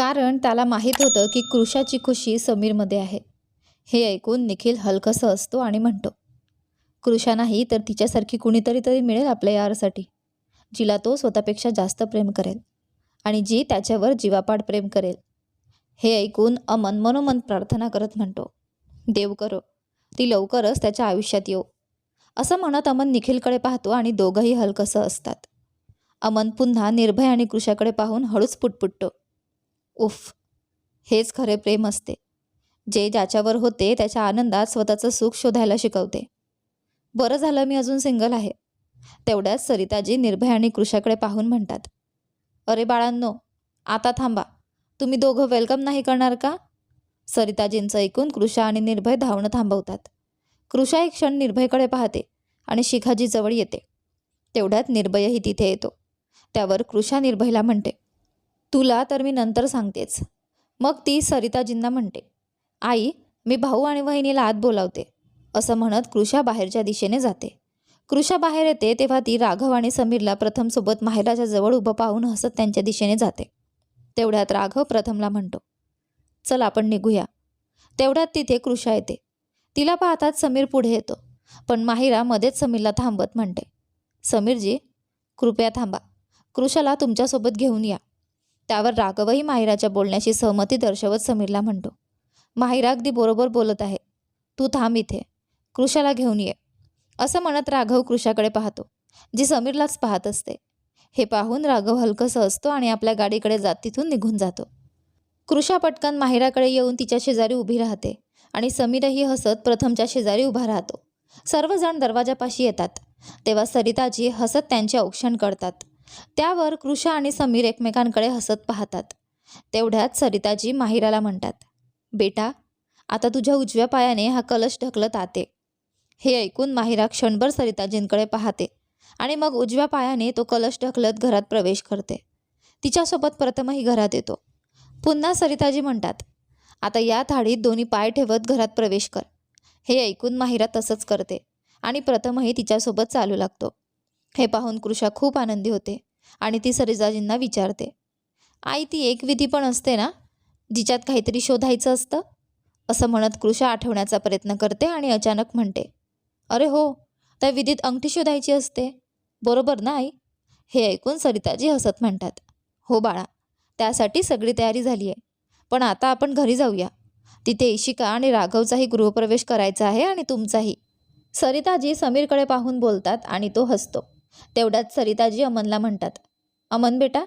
कारण त्याला माहीत होतं की कृषाची खुशी समीरमध्ये आहे. हे ऐकून निखिल हलकसं असतो आणि म्हणतो कृषा नाही तर तिच्यासारखी कुणीतरी तरी मिळेल आपल्या यारसाठी. जिला तो स्वतःपेक्षा जास्त प्रेम करेल आणि जी त्याच्यावर जीवापाड प्रेम करेल. हे ऐकून अमन मनोमन प्रार्थना करत म्हणतो देव करो ती लवकरच त्याच्या आयुष्यात येऊ. असं म्हणत अमन निखिलकडे पाहतो आणि दोघंही हलकसं असतात अमन पुन्हा निर्भय आणि कृषाकडे पाहून हळूच पुटपुटतो. उफ हेच खरे प्रेम असते. जे ज्याच्यावर होते त्याच्या आनंदात स्वतःचं सुख शोधायला शिकवते. बरं झालं मी अजून सिंगल आहे. तेवढ्याच सरिताजी निर्भय आणि कृषाकडे पाहून म्हणतात. अरे बाळांनो आता थांबा. तुम्ही दोघं वेलकम नाही करणार का? सरिताजींचं ऐकून कृषा आणि निर्भय धावणं थांबवतात. कृषा एक क्षण निर्भयकडे पाहते आणि शिखाजी जवळ येते. तेवढ्यात निर्भयही तिथे येतो. त्यावर कृषा निर्भयला म्हणते. तुला तर मी नंतर सांगतेच. मग ती सरिताजींना म्हणते आई मी भाऊ आणि वहिनीला आत बोलावते असं म्हणत कृषा बाहेरच्या दिशेने जाते. कृषा बाहेर येते तेव्हा ती राघव आणि समीरला प्रथमसोबत माहेराच्या जवळ उभं पाहून हसत त्यांच्या दिशेने जाते. तेवढ्यात राघव प्रथमला म्हणतो चल आपण निघूया. तेवढ्यात तिथे कृषा येते. तिला पाहताच समीर पुढे येतो पण माहिरा मध्येच समीरला थांबत म्हणते समीरजी कृपया थांबा. कृषाला तुमच्यासोबत घेऊन या. त्यावर राघवही माहिराच्या बोलण्याशी सहमती दर्शवत समीरला म्हणतो माहिरा अगदी बरोबर बोलत आहे. तू थांब इथे. कृषाला घेऊन ये. असं म्हणत राघव कृषाकडे पाहतो जी समीरलाच पाहत असते. हे पाहून राघव हलकंसं असतो आणि आपल्या गाडीकडे जात तिथून निघून जातो. कृषा पटकन माहिराकडे येऊन तिच्या शेजारी उभी राहते आणि समीरही हसत प्रथमच्या शेजारी उभा राहतो. सर्वजण दरवाजापाशी येतात. तेव्हा सरिताजी हसत त्यांचे औक्षण करतात. त्यावर कृषा आणि समीर एकमेकांकडे हसत पाहतात. तेवढ्यात सरिताजी माहिराला म्हणतात बेटा आता तुझ्या उजव्या पायाने हा कलश ढकलत आते. हे ऐकून माहिरा क्षणभर सरिताजींकडे पाहते आणि मग उजव्या पायाने तो कलश ढकलत घरात प्रवेश करते. तिच्यासोबत प्रथमही घरात येतो. पुन्हा सरिताजी म्हणतात आता या थाळीत दोन्ही पाय ठेवत घरात प्रवेश कर. हे ऐकून माहिरा तसंच करते आणि प्रथमही तिच्यासोबत चालू लागतो. हे पाहून कृषा खूप आनंदी होते आणि ती सरिताजींना विचारते आई ती एक विधी पण असते ना जिच्यात काहीतरी शोधायचं असतं? असं म्हणत कृषा आठवण्याचा प्रयत्न करते आणि अचानक म्हणते अरे हो त्या विधीत अंगठी शोधायची असते. बरोबर ना आई? हे ऐकून सरिताजी हसत म्हणतात हो बाळा त्यासाठी सगळी तयारी झाली आहे पण आता आपण घरी जाऊया. तिथे इशिका आणि राघवचाही गृहप्रवेश करायचा आहे आणि तुमचाही. सरिताजी समीरकडे पाहून बोलतात आणि तो हसतो. तेवढ्यात सरिताजी अमनला म्हणतात अमन बेटा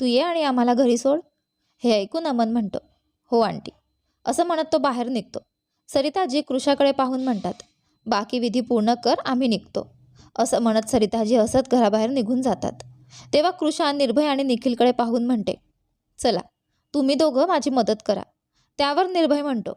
तू ये आणि आम्हाला घरी सोड. हे ऐकून अमन म्हणतो हो आंटी. असं म्हणत तो बाहेर निघतो. सरिताजी कृषाकडे पाहून म्हणतात बाकी विधी पूर्ण कर आम्ही निघतो. असं म्हणत सरिताजी हसत घराबाहेर निघून जातात. तेव्हा कृषा निर्भय आणि निखिलकडे पाहून म्हणते चला तुम्ही दोघं माझी मदत करा. त्यावर निर्भय म्हणतो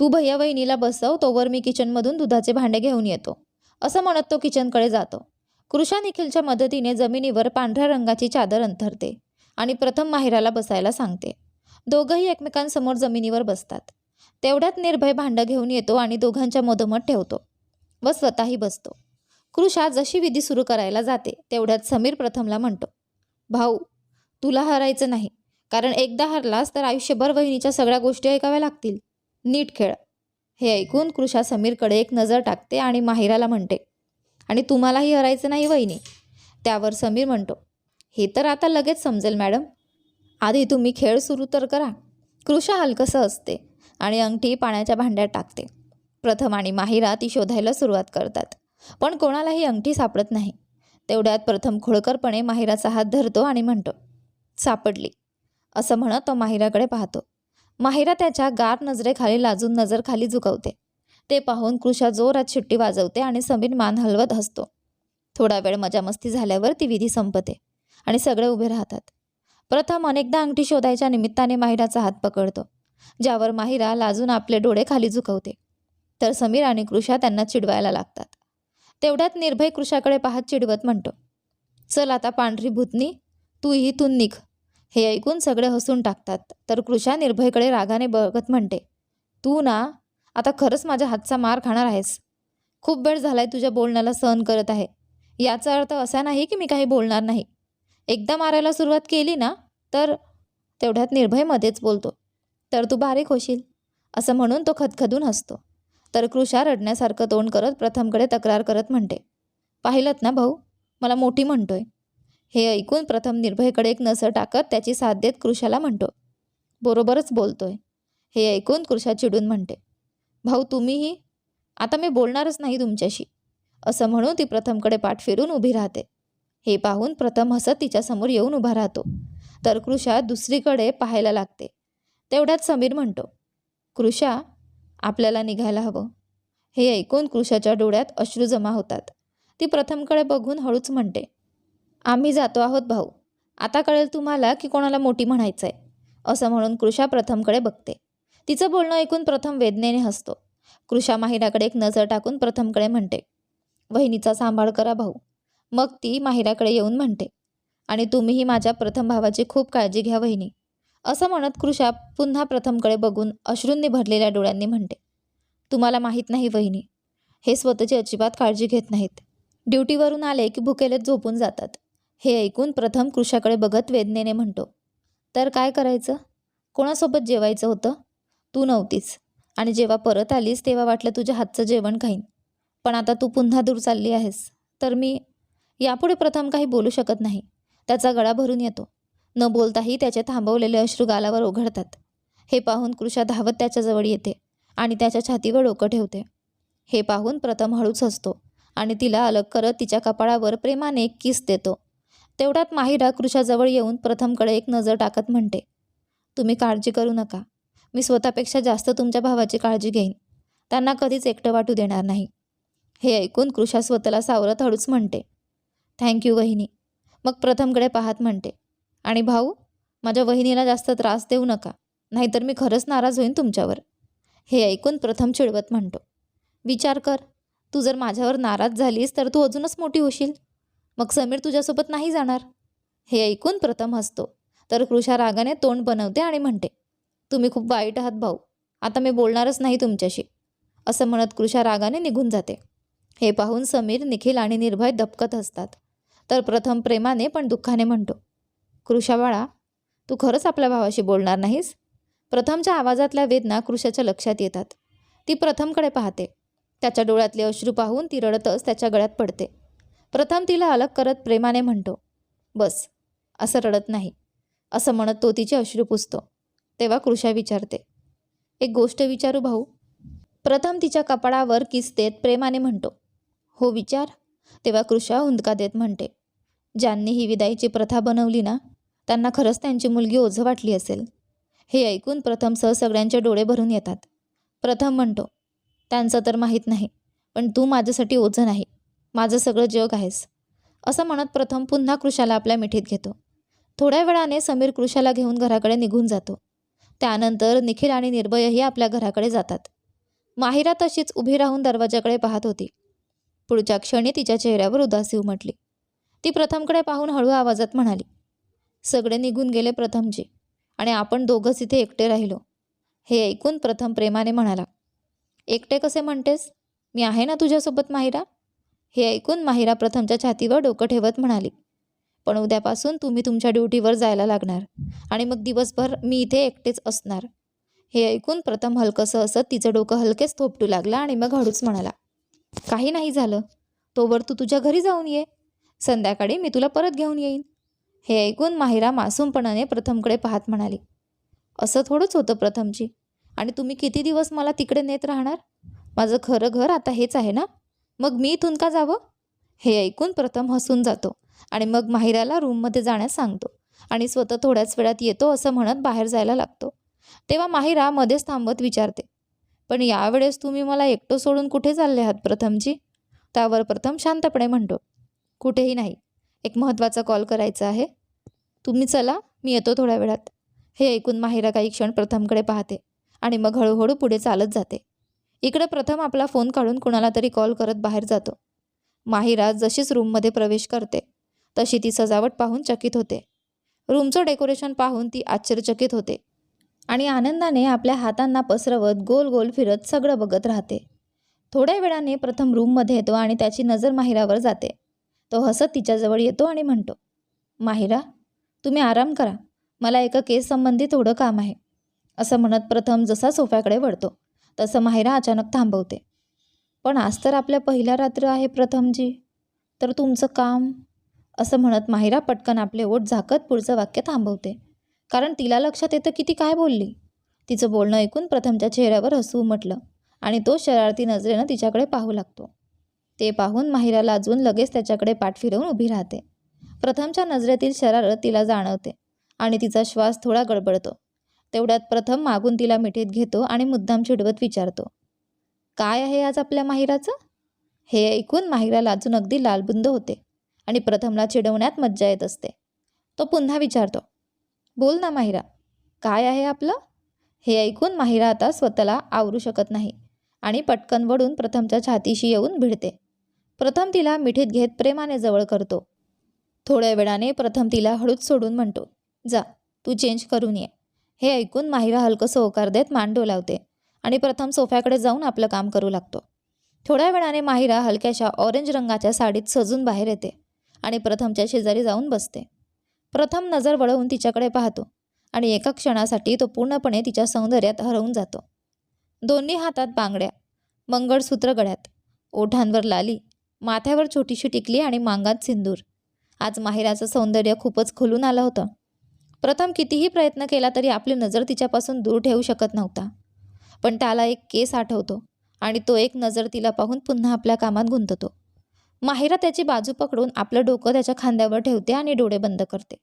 तू भैया वहिनीला बसव तोवर मी किचनमधून दुधाचे भांडे घेऊन येतो. असं म्हणत तो किचनकडे जातो. कृषा निखिलच्या मदतीने जमिनीवर पांढऱ्या रंगाची चादर अंथरते आणि प्रथम माहिराला बसायला सांगते. दोघंही एकमेकांसमोर जमिनीवर बसतात. तेवढ्यात निर्भय भांडं घेऊन येतो आणि दोघांच्या मधोमध ठेवतो व स्वतःही बसतो. कृषा जशी विधी सुरू करायला जाते तेवढ्यात समीर प्रथमला म्हणतो भाऊ तुला हरायचं नाही. कारण एकदा हरलास तर आयुष्यभर वहिनीच्या सगळ्या गोष्टी ऐकाव्या लागतील. नीट खेळ. हे ऐकून कृषा समीरकडे एक नजर टाकते आणि माहिराला म्हणते आणि तुम्हालाही हरायचं नाही वहिनी. त्यावर समीर म्हणतो हे तर आता लगेच समजेल मॅडम. आधी तुम्ही खेळ सुरू तर करा. कृषा हलकसं असते आणि अंगठी पाण्याच्या भांड्यात टाकते. प्रथम आणि माहिरा ती शोधायला सुरुवात करतात. पण कोणालाही अंगठी सापडत नाही. तेवढ्यात प्रथम खोडकरपणे माहिराचा हात धरतो आणि म्हणतो सापडली. असं म्हणत तो माहिराकडे पाहतो. माहिरा त्याच्या गार नजरेखाली लाजून नजर खाली झुकवते. ते पाहून कृषा जोरात शिट्टी वाजवते आणि समीर मान हलवत हसतो. थोडा वेळ मजामस्ती झाल्यावर ती विधी संपते आणि सगळे उभे राहतात. प्रथम अनेकदा अंगठी शोधायच्या निमित्ताने माहिराचा हात पकडतो ज्यावर माहिरा लाजून आपले डोळे खाली झुकवते. तर समीर आणि कृषा त्यांना चिडवायला लागतात. तेवढ्यात निर्भय कृषाकडे पाहत चिडवत म्हणतो चल आता पांढरी भूतनी तू इथून निघ. हे ऐकून सगळे हसून टाकतात तर कृषा निर्भयकडे रागाने बघत म्हणते तू ना आता खरंच माझ्या हातचा मार खाणार आहेस. खूप वेळ झालाय तुझ्या बोलण्याला सहन करत आहे. याचा अर्थ असा नाही की मी काही बोलणार नाही. एकदा मारायला सुरुवात केली ना तर तेवढ्यात निर्भयमध्येच बोलतो. तर तू बारीक होशील. असं म्हणून तो खदखदून हसतो. तर कृषा रडण्यासारखं तोंड करत प्रथमकडे तक्रार करत म्हणते पाहिलंत ना भाऊ मला मोठी म्हणतोय. हे ऐकून प्रथम निर्भयकडे एक नजर टाकत त्याची साथ देत कृषाला म्हणतो बरोबरच बोलतोय. हे ऐकून कृषा चिडून म्हणते भाऊ तुम्हीही? आता मी बोलणारच नाही तुमच्याशी. असं म्हणून ती प्रथमकडे पाठ फिरून उभी राहते. हे पाहून प्रथम हसत तिच्यासमोर येऊन उभा राहतो. तर कृषा दुसरीकडे पाहायला लागते. तेवढ्यात समीर म्हणतो कृषा आपल्याला निघायला हवं. हे ऐकून कृषाच्या डोळ्यात अश्रू जमा होतात. ती प्रथमकडे बघून हळूच म्हणते आम्ही जातो आहोत भाऊ. आता कळेल तुम्हाला की कोणाला मोठी म्हणायचं आहे असं म्हणून कृषा प्रथमकडे बघते. तिचं बोलणं ऐकून प्रथम वेदनेने हसतो. कृषा माहिराकडे एक नजर टाकून प्रथमकडे म्हणते वहिनीचा सांभाळ करा भाऊ. मग ती माहिराकडे येऊन म्हणते आणि तुम्हीही माझ्या प्रथम भावाची खूप काळजी घ्या वहिनी. असं म्हणत कृषा पुन्हा प्रथमकडे बघून अश्रूंनी भरलेल्या डोळ्यांनी म्हणते तुम्हाला माहीत नाही वहिनी हे स्वतःची अजिबात काळजी घेत नाहीत. ड्युटीवरून आले की भुकेलेत झोपून जातात. हे ऐकून प्रथम कृषाकडे बघत वेदनेने म्हणतो तर काय करायचं? कोणासोबत जेवायचं होतं? तू नव्हतीस. आणि जेव्हा परत आलीस तेव्हा वाटलं तुझ्या हातचं जेवण खाईन. पण आता तू पुन्हा दूर चालली आहेस. तर मी यापुढे प्रथम काही बोलू शकत नाही. त्याचा गळा भरून येतो. न बोलताही त्याचे थांबवलेले अश्रू गालावर ओघडतात हे पाहून कृषा धावत त्याच्याजवळ येते आणि त्याच्या छातीवर डोकं ठेवते. हे पाहून प्रथम हळूच हसतो आणि तिला अलग करत तिच्या कपाळावर प्रेमाने एक किस देतो. तेवढ्यात माहिरा कृषाजवळ येऊन प्रथमकडे एक नजर टाकत म्हणते तुम्ही काळजी करू नका. मी स्वतःपेक्षा जास्त तुमच्या भावाची काळजी घेईन. त्यांना कधीच एकटं वाटू देणार नाही. हे ऐकून कृषा स्वतःला सावरत हळूच म्हणते. थँक्यू वहिनी. मग प्रथमकडे पाहत म्हणते. आणि भाऊ माझ्या वहिनीला जास्त त्रास देऊ नका. नाहीतर मी खरंच नाराज होईन तुमच्यावर. हे ऐकून प्रथम चिडवत म्हणतो. विचार कर. तू जर माझ्यावर नाराज झालीस तर तू अजूनच मोठी होशील. मग समीर तुझ्यासोबत नाही जाणार. हे ऐकून प्रथम हसतो. तर कृषा रागाने तोंड बनवते आणि म्हणते. तुम्ही खूप वाईट आहात भाऊ. आता मी बोलणारच नाही तुमच्याशी. असं म्हणत कृषा रागाने निघून जाते. हे पाहून समीर निखिल आणि निर्भय दपकत असतात. तर प्रथम प्रेमाने पण दुःखाने म्हणतो कृषा बाळा तू खरंच आपल्या भावाशी बोलणार नाहीस? प्रथमच्या आवाजातल्या वेदना कृषाच्या लक्षात येतात. ती प्रथमकडे पाहते. त्याच्या डोळ्यातले अश्रू पाहून ती रडतच त्याच्या गळ्यात पडते. प्रथम तिला अलग करत प्रेमाने म्हणतो बस असं रडत नाही. असं म्हणत तो तिचे अश्रू पुसतो. तेव्हा कृषा विचारते. एक गोष्ट विचारू भाऊ. प्रथम तिच्या कपाळावर किस देत प्रेमाने म्हणतो. हो विचार. तेव्हा कृषा हुंदका देत म्हणते. ज्यांनी ही विदाईची प्रथा बनवली ना त्यांना खरंच त्यांची मुलगी ओझं वाटली असेल. हे ऐकून प्रथम सह सगळ्यांचे डोळे भरून येतात. प्रथम म्हणतो त्यांचं तर माहीत नाही पण तू माझ्यासाठी ओझं नाही. माझं सगळं जग आहेस. असं म्हणत प्रथम पुन्हा कृषाला आपल्या मिठीत घेतो. थोड्या वेळाने समीर कृषाला घेऊन घराकडे निघून जातो. त्यानंतर निखिल आणि निर्भयही आपल्या घराकडे जातात. माहिरा तशीच उभी राहून दरवाजाकडे पाहत होती. पुढच्या क्षणी तिच्या चेहऱ्यावर उदासी उमटली ती प्रथमकडे पाहून हळू आवाजात म्हणाली सगळे निघून गेले प्रथमजी आणि आपण दोघंच इथे एकटे राहिलो. हे ऐकून प्रथम प्रेमाने म्हणाला एकटे कसे म्हणतेस? मी आहे ना तुझ्यासोबत माहिरा? हे ऐकून माहिरा प्रथमच्या छातीवर डोकं ठेवत म्हणाली पण उद्यापासून तुम्ही तुमच्या ड्युटीवर जायला लागणार. आणि मग दिवसभर मी इथे एकटेच असणार. हे ऐकून प्रथम हलकंसं असत तिचं डोकं हलकेच थोपटू लागला आणि मग हळूच म्हणाला काही नाही झालं. तोवर तू तुझ्या घरी जाऊन ये. संध्याकाळी मी तुला परत घेऊन येईन. हे ऐकून माहिरा मासूमपणाने प्रथमकडे पाहत म्हणाली असं थोडंच होतं प्रथमची आणि तुम्ही किती दिवस मला तिकडे नेत राहणार? माझं खरं घर आता हेच आहे ना? मग मी इथून का जावं? हे ऐकून प्रथम हसून जातो. आणि मग माहिराला रूममध्ये जाण्यास सांगतो. आणि स्वतः थोड्याच वेळात येतो असं म्हणत बाहेर जायला लागतो. तेव्हा माहिरा मध्येच थांबत विचारते पण यावेळेस तुम्ही मला एकटो सोडून कुठे चालले आहात प्रथमजी? त्यावर प्रथम शांतपणे म्हणतो कुठेही नाही. एक महत्त्वाचा कॉल करायचा आहे. तुम्ही चला मी येतो थोड्या वेळात. हे ऐकून माहिरा काही क्षण प्रथमकडे पाहते आणि मग हळूहळू पुढे चालत जाते. इकडे प्रथम आपला फोन काढून कुणाला तरी कॉल करत बाहेर जातो. माहिरा जशीच रूममध्ये प्रवेश करते तशी ती सजावट पाहून चकित होते. रूमचं डेकोरेशन पाहून ती आश्चर्यचकित होते. आणि आनंदाने आपल्या हातांना पसरवत गोल गोल फिरत सगळं बघत राहते. थोड्या वेळाने प्रथम रूममध्ये येतो आणि त्याची नजर माहिरावर जाते. तो हसत तिच्याजवळ येतो आणि म्हणतो माहिरा तुम्ही आराम करा. मला एका केस संबंधी थोडं काम आहे. असं म्हणत प्रथम जसा सोफ्याकडे वळतो तसं माहिरा अचानक थांबवते. पण आज तर आपल्या पहिल्या रात्र आहे प्रथमजी. तर तुमचं काम असं म्हणत माहिरा पटकन आपले ओठ झाकत पुढचं वाक्य थांबवते. कारण तिला लक्षात येतं की ती काय बोलली? तिचं बोलणं ऐकून प्रथमच्या चेहऱ्यावर हसू उमटलं आणि तो शरारती नजरेनं तिच्याकडे पाहू लागतो. ते पाहून माहिरा लाजून लगेच त्याच्याकडे पाठ फिरवून उभी राहते. प्रथमच्या नजरेतील शरारत तिला जाणवते आणि तिचा श्वास थोडा गडबडतो. तेवढ्यात प्रथम मागून तिला मिठीत घेतो आणि मुद्दाम चिडवत विचारतो काय आहे आज आपल्या माहिराचं? हे ऐकून माहिरा लाजून अगदी लालबुंद होते. आणि प्रथमला चिडवण्यात मज्जा येत असते. तो पुन्हा विचारतो बोल ना माहिरा काय आहे आपलं? हे ऐकून माहिरा आता स्वतःला आवरू शकत नाही आणि पटकन वडून प्रथमच्या छातीशी येऊन भिडते. प्रथम तिला मिठीत घेत प्रेमाने जवळ करतो. थोड्या वेळाने प्रथम तिला हळूच सोडून म्हणतो जा तू चेंज करून ये. हे ऐकून माहिरा हलकं होकार देत मान डोलावते आणि प्रथम सोफ्याकडे जाऊन आपलं काम करू लागतो. थोड्या वेळाने माहिरा हलक्याशा ऑरेंज रंगाच्या साडीत सजून बाहेर येते. आणि प्रथमच्या शेजारी जाऊन बसते. प्रथम नजर वळवून तिच्याकडे पाहतो आणि एका क्षणासाठी तो पूर्णपणे तिच्या सौंदर्यात हरवून जातो. दोन्ही हातात बांगड्या मंगळसूत्र गळ्यात ओठांवर लाली माथ्यावर छोटीशी टिकली आणि मांगात सिंदूर. आज माहिराचं सौंदर्य खूपच खुलून आलं होतं. प्रथम कितीही प्रयत्न केला तरी आपली नजर तिच्यापासून दूर ठेवू शकत नव्हता. पण त्याला एक केस आठवतो आणि तो एक नजर तिला पाहून पुन्हा आपल्या कामात गुंततो. माहिरा त्याची बाजू पकडून आपलं डोकं त्याच्या खांद्यावर ठेवते आणि डोळे बंद करते.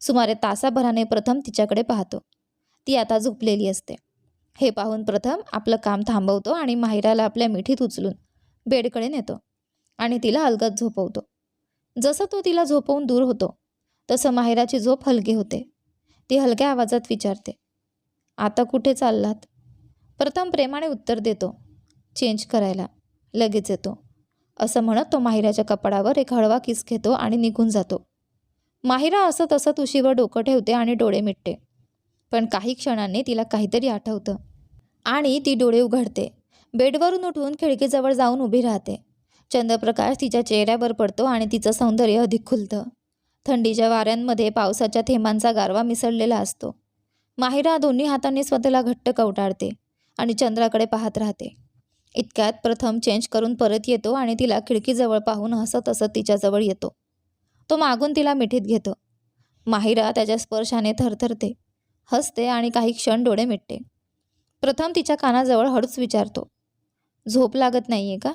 सुमारे तासाभराने प्रथम तिच्याकडे पाहतो. ती आता झोपलेली असते. हे पाहून प्रथम आपलं काम थांबवतो आणि माहिराला आपल्या मिठीत उचलून बेडकडे नेतो आणि तिला अलगद झोपवतो. जसं तो तिला झोपवून दूर होतो तसं माहिराची झोप हलकी होते. ती हलक्या आवाजात विचारते आता कुठे चाललात? प्रथम प्रेमाने उत्तर देतो चेंज करायला. लगेच येतो. असं म्हणत तो माहिराच्या कपाडावर एक हळवा किस घेतो आणि निघून जातो. माहिरा असं तसं तुशीवर डोकं ठेवते आणि डोळे मिटते. पण काही क्षणांनी तिला काहीतरी आठवतं. आणि ती डोळे उघडते. बेडवरून उठून खिडकीजवळ जाऊन उभी राहते. चंद्रप्रकाश तिच्या चेहऱ्यावर पडतो आणि तिचं सौंदर्य अधिक खुलतं. थंडीच्या वाऱ्यांमध्ये पावसाच्या थेंबांचा गारवा मिसळलेला असतो. माहिरा दोन्ही हातांनी स्वतःला घट्ट कवटाळते आणि चंद्राकडे पाहत राहते. इतक्यात प्रथम चेंज करून परत येतो आणि तिला खिडकीजवळ पाहून हसत हसत तिच्याजवळ येतो. तो मागून तिला मिठीत घेतो. माहिरा त्याच्या स्पर्शाने थरथरते हसते आणि काही क्षण डोळे मिटते. प्रथम तिच्या कानाजवळ हळूच विचारतो झोप लागत नाही आहे का?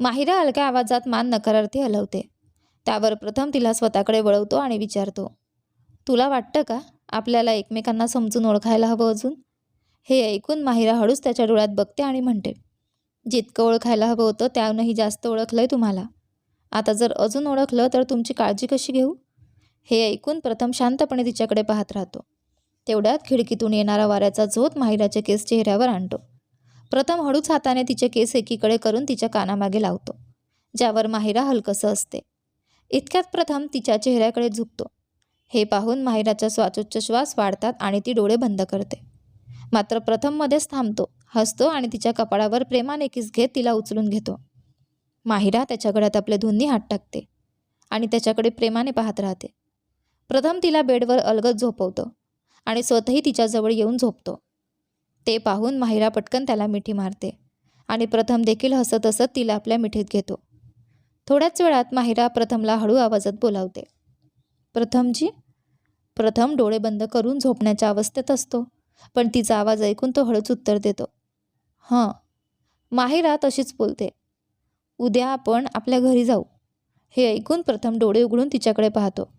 माहिरा हलक्या आवाजात मान नकारार्थी हलवते. त्यावर प्रथम तिला स्वतःकडे वळवतो आणि विचारतो तुला वाटतं का आपल्याला एकमेकांना समजून ओळखायला हवं अजून? हे ऐकून माहिरा हळूच त्याच्या डोळ्यात बघते आणि म्हणते जितकं ओळखायला हवं होतं त्याहूनही जास्त ओळखलं आहे तुम्हाला. आता जर अजून ओळखलं तर तुमची काळजी कशी घेऊ? हे ऐकून प्रथम शांतपणे तिच्याकडे पाहत राहतो. तेवढ्यात खिडकीतून येणारा वाऱ्याचा झोत माहिराचे केस चेहऱ्यावर आणतो. प्रथम हळूच हाताने तिचे केस एकीकडे करून तिच्या कानामागे लावतो ज्यावर माहिरा हलकसं असते. इतक्यात प्रथम तिच्या चेहऱ्याकडे झुकतो. हे पाहून माहिराचा श्वासोच्छ्वास वाढतात आणि ती डोळे बंद करते. मात्र प्रथम मध्येच थांबतो हसतो आणि तिच्या कपाळावर प्रेमाने किस घेत तिला उचलून घेतो. माहिरा त्याच्या गळ्यात आपले दोन्ही हात टाकते आणि त्याच्याकडे प्रेमाने पाहत राहते. प्रथम तिला बेडवर अलगत झोपवतो आणि स्वतःही तिच्याजवळ येऊन झोपतो. ते पाहून माहिरा पटकन त्याला मिठी मारते आणि प्रथम देखील हसत हसत तिला आपल्या मिठीत घेतो. थोड्याच वेळात माहिरा प्रथमला हळू आवाजात बोलावते. प्रथमजी? प्रथम डोळे बंद करून झोपण्याच्या अवस्थेत असतो. पण तिचा आवाज ऐकून तो हळूच उत्तर देतो. हां माहिरा तशीच बोलते. उद्या आपण आपल्या घरी जाऊ. हे ऐकून प्रथम डोळे उघडून तिच्याकडे पाहतो.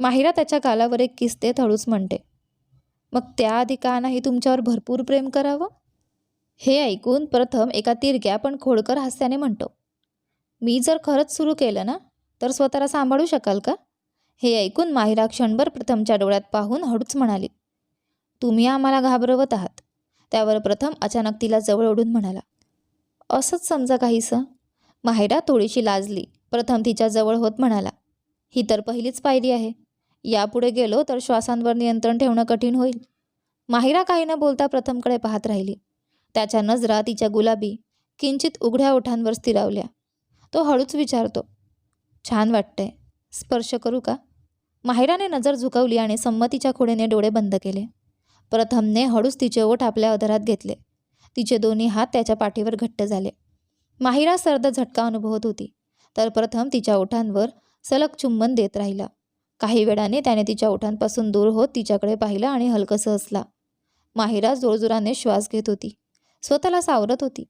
माहिरा त्याच्या गालावर एक किस देत हळूच म्हणते. मग त्याआधी का नाही तुमच्यावर भरपूर प्रेम करावं? हे ऐकून प्रथम एका तिरक्या पण खोडकर हास्याने म्हणतो. मी जर खरंच सुरू केलं ना तर स्वतःला सांभाळू शकाल का? हे ऐकून माहिरा क्षणभर प्रथमच्या डोळ्यात पाहून हळूच म्हणाली. तुम्ही आम्हाला घाबरवत आहात. त्यावर प्रथम अचानक तिला जवळ ओढून म्हणाला असंच समजा काहीसं. माहिरा थोडीशी लाजली. प्रथम तिच्या जवळ होत म्हणाला ही तर पहिलीच पायरी आहे. यापुढे गेलो तर श्वासांवर नियंत्रण ठेवणं कठीण होईल. माहिरा काही न बोलता प्रथमकडे पाहत राहिली. त्याच्या नजरा तिच्या गुलाबी किंचित उघड्या ओठांवर स्थिरावल्या. तो हळूच विचारतो छान वाटतंय. स्पर्श करू का? माहिराने नजर झुकवली आणि संमतीच्या खोडीने डोळे बंद केले. प्रथमने हळूच तिचे ओठ आपल्या अधरात घेतले. तिचे दोन्ही हात त्याच्या पाठीवर घट्ट झाले. माहिरा सर्द झटका अनुभवत होती. तर प्रथम तिच्या ओठांवर सलग चुंबन देत राहिला. काही वेळाने त्याने तिच्या ओठांपासून दूर होत तिच्याकडे पाहिलं आणि हलकंसं हसला. माहिरा जोरजोराने श्वास घेत होती. स्वतःला सावरत होती.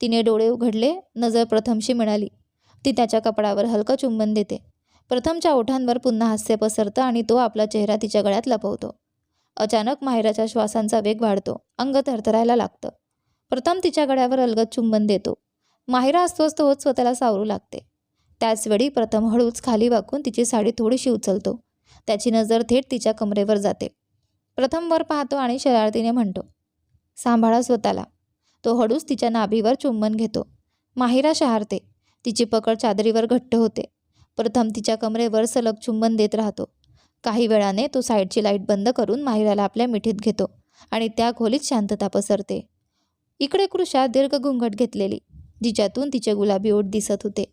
तिने डोळे उघडले नजर प्रथमशी मिळाली. ती त्याच्या कपडावर हलकं चुंबन देते. प्रथमच्या ओठांवर पुन्हा हास्य पसरतं आणि तो आपला चेहरा तिच्या गळ्यात लपवतो. अचानक माहिराच्या श्वासांचा वेग वाढतो. अंग थरथरायला लागतं. प्रथम तिच्या गळ्यावर अलगद चुंबन देतो. माहिरा अस्वस्थ होत स्वतःला सावरू लागते. त्याचवेळी प्रथम हळूच खाली वाकून तिची साडी थोडीशी उचलतो. त्याची नजर थेट तिच्या कमरेवर जाते. प्रथम वर पाहतो आणि शरारतीने म्हणतो सांभाळा स्वतःला. तो हळूच तिच्या नाभीवर चुंबन घेतो. माहिरा शहारते. तिची पकड चादरीवर घट्ट होते. प्रथम तिच्या कमरेवर सलग चुंबन देत राहतो. काही वेळाने तो साईडची लाइट बंद करून माहिराला आपल्या मिठीत घेतो आणि त्या खोलीत शांतता पसरते. इकडे कृषा दीर्घ घुंगट घेतलेली जिच्यातून तिचे गुलाबी ओठ दिसत होते.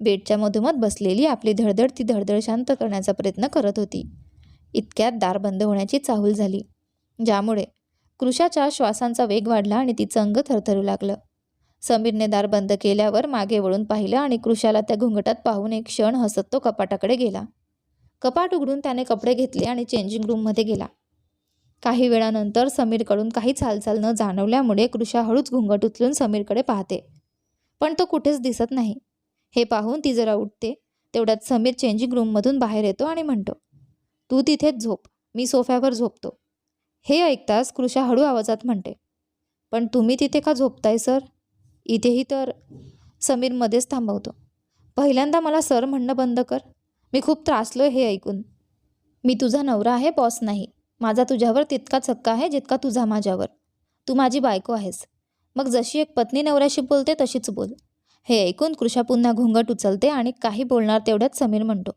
बेडच्या मधोमध बसलेली आपली धडधड ती धडधड शांत करण्याचा प्रयत्न करत होती. इतक्यात दार बंद होण्याची चाहूल झाली ज्यामुळे कृषाच्या श्वासांचा वेग वाढला आणि तिचं अंग थरथरू लागलं. समीरने दार बंद केल्यावर मागे वळून पाहिलं आणि कृषाला त्या घुंगटात पाहून एक क्षण हसत तो कपाटाकडे गेला. कपाट उघडून त्याने कपडे घेतले आणि चेंजिंग रूममध्ये गेला. काही वेळानंतर समीरकडून काहीच हालचाल न जाणवल्यामुळे कृषा हळूच घुंगट उचलून समीरकडे पाहते. पण तो कुठेच दिसत नाही. हे पाहून ती जरा उठते. तेवढ्यात समीर चेंजिंग रूममधून बाहेर येतो आणि म्हणतो तू तिथेच झोप. मी सोफ्यावर झोपतो. हे ऐकताच कृषा हळू आवाजात म्हणते पण तुम्ही तिथे का झोपताय सर? इथेही तर. समीर मध्येच थांबवतो पहिल्यांदा मला सर म्हणणं बंद कर. मी खूप त्रासलो हे ऐकून. मी तुझा नवरा आहे बॉस नाही. माझा तुझ्यावर तितकाच हक्क आहे जितका तुझा माझ्यावर. तू माझी बायको आहेस. मग जशी एक पत्नी नवऱ्याशी बोलते तशीच बोल. हे ऐकून कृषा पुन्हा घोंगट उचलते आणि काही बोलणार तेवढ्यात समीर म्हणतो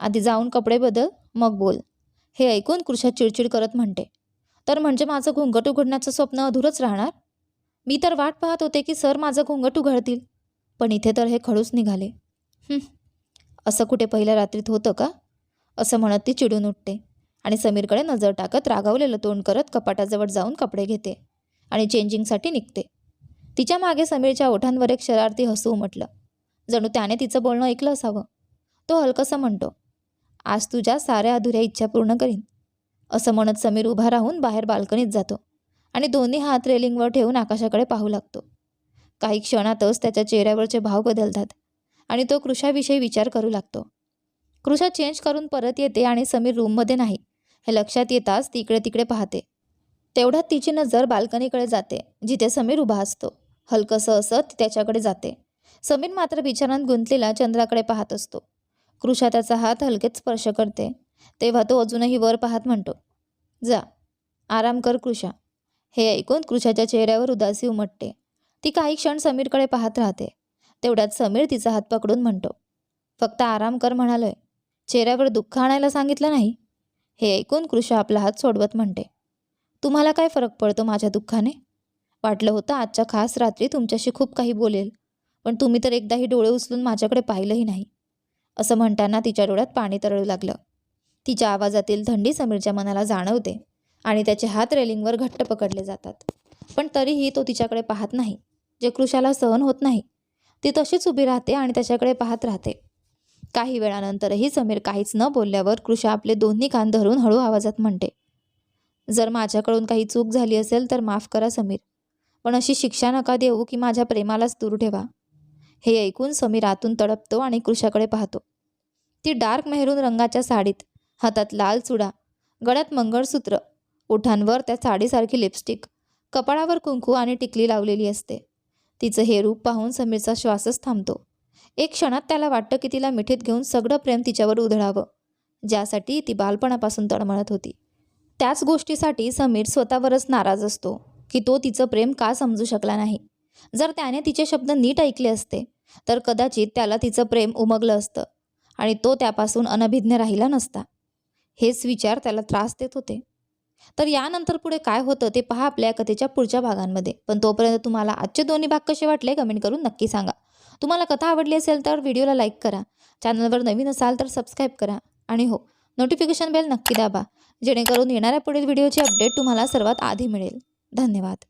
आधी जाऊन कपडे बदल मग बोल. हे ऐकून कृषा चिडचिड करत म्हणते तर म्हणजे माझं घोंगट उघडण्याचं स्वप्न अधूरच राहणार? मी तर वाट पाहत होते की सर माझं घोंगट उघडतील. पण इथे तर हे खडूस निघाले. असं कुठे पहिल्या रात्रीत होतं का? असं म्हणत ती चिडून उठते आणि समीरकडे नजर टाकत रागावलेलं तोंड करत कपाटाजवळ जाऊन कपडे घेते आणि चेंजिंगसाठी निघते. तिच्यामागे समीरच्या ओठांवर एक शरारती हसू उमटलं. जणू त्याने तिचं बोलणं ऐकलं असावं. तो हलकसं म्हणतो आज तुझ्या साऱ्या अधुऱ्या इच्छा पूर्ण करीन. असं म्हणत समीर उभा राहून बाहेर बाल्कनीत जातो आणि दोन्ही हात रेलिंगवर ठेवून आकाशाकडे पाहू लागतो. काही क्षणातच त्याच्या चेहऱ्यावरचे भाव बदलतात. आणि तो कृषाविषयी विचार करू लागतो. कृषा चेंज करून परत येते आणि समीर रूममध्ये नाही. हे लक्षात येताच ती इकडे तिकडे पाहते. तेवढ्यात तिची नजर बाल्कनीकडे जाते जिथे समीर उभा असतो. हलकंसं असत ती त्याच्याकडे जाते. समीर मात्र विचारांत गुंतलेला चंद्राकडे पाहत असतो. कृषा त्याचा हात हलकेच स्पर्श करते. तेव्हा तो अजूनही वर पाहत म्हणतो जा आराम कर कृषा. हे ऐकून कृषाच्या चेहऱ्यावर उदासी उमटते. ती काही क्षण समीरकडे पाहत राहते. तेवढ्यात समीर तिचा हात पकडून म्हणतो फक्त आराम कर म्हणालोय. चेहऱ्यावर दुःख आणायला सांगितलं नाही. हे ऐकून कृषा आपला हात सोडवत म्हणते तुम्हाला काय फरक पडतो माझ्या दुःखाने? वाटलं होतं आजच्या खास रात्री तुमच्याशी खूप काही बोलेल पण तुम्ही तर एकदाही डोळे उचलून माझ्याकडे पाहिलंही नाही. असं म्हणताना तिच्या डोळ्यात पाणी तरळू लागलं. तिच्या आवाजातील थंडी समीरच्या मनाला जाणवते आणि त्याचे हात रेलिंगवर घट्ट पकडले जातात. पण तरीही तो तिच्याकडे पाहत नाही जे कृषाला सहन होत नाही. ती तशीच उभी राहते आणि त्याच्याकडे पाहत राहते. काही वेळानंतरही समीर काहीच न बोलल्यावर कृषा आपले दोन्ही कान धरून हळू आवाजात म्हणते जर माझ्याकडून काही चूक झाली असेल तर माफ करा समीर पण अशी शिक्षा नका देऊ की माझ्या प्रेमालाच दूर ठेवा. हे ऐकून समीर आतून तडपतो आणि कृषाकडे पाहतो. ती डार्क मेहरून रंगाच्या साडीत हातात लाल चुडा गळ्यात मंगळसूत्र ओठांवर त्या साडीसारखी लिपस्टिक कपाळावर कुंकू आणि टिकली लावलेली असते. तिचं हे रूप पाहून समीरचा श्वासच थांबतो. एक क्षणात त्याला वाटतं की तिला मिठीत घेऊन सगळं प्रेम तिच्यावर उधळावं ज्यासाठी ती बालपणापासून तळमळत होती. त्याच गोष्टीसाठी समीर स्वतःवरच नाराज असतो की तो तिचं प्रेम का समजू शकला नाही? जर त्याने तिचे शब्द नीट ऐकले असते तर कदाचित त्याला तिचं प्रेम उमगलं असतं आणि तो त्यापासून अनभिज्ञ राहिला नसता. हेच विचार त्याला त्रास देत होते. तर यानंतर पुढे काय होतं ते पहा आपल्या कथेच्या पुढच्या भागांमध्ये. पण तोपर्यंत तुम्हाला आजचे दोन्ही भाग कसे वाटले कमेंट करून नक्की सांगा. तुम्हाला कथा आवडली असेल तर व्हिडिओला लाईक करा. चॅनलवर नवीन असाल तर सबस्क्राईब करा. आणि हो नोटिफिकेशन बेल नक्की दाबा जेणेकरून येणाऱ्या पुढील व्हिडिओची अपडेट तुम्हाला सर्वात आधी मिळेल. धन्यवाद.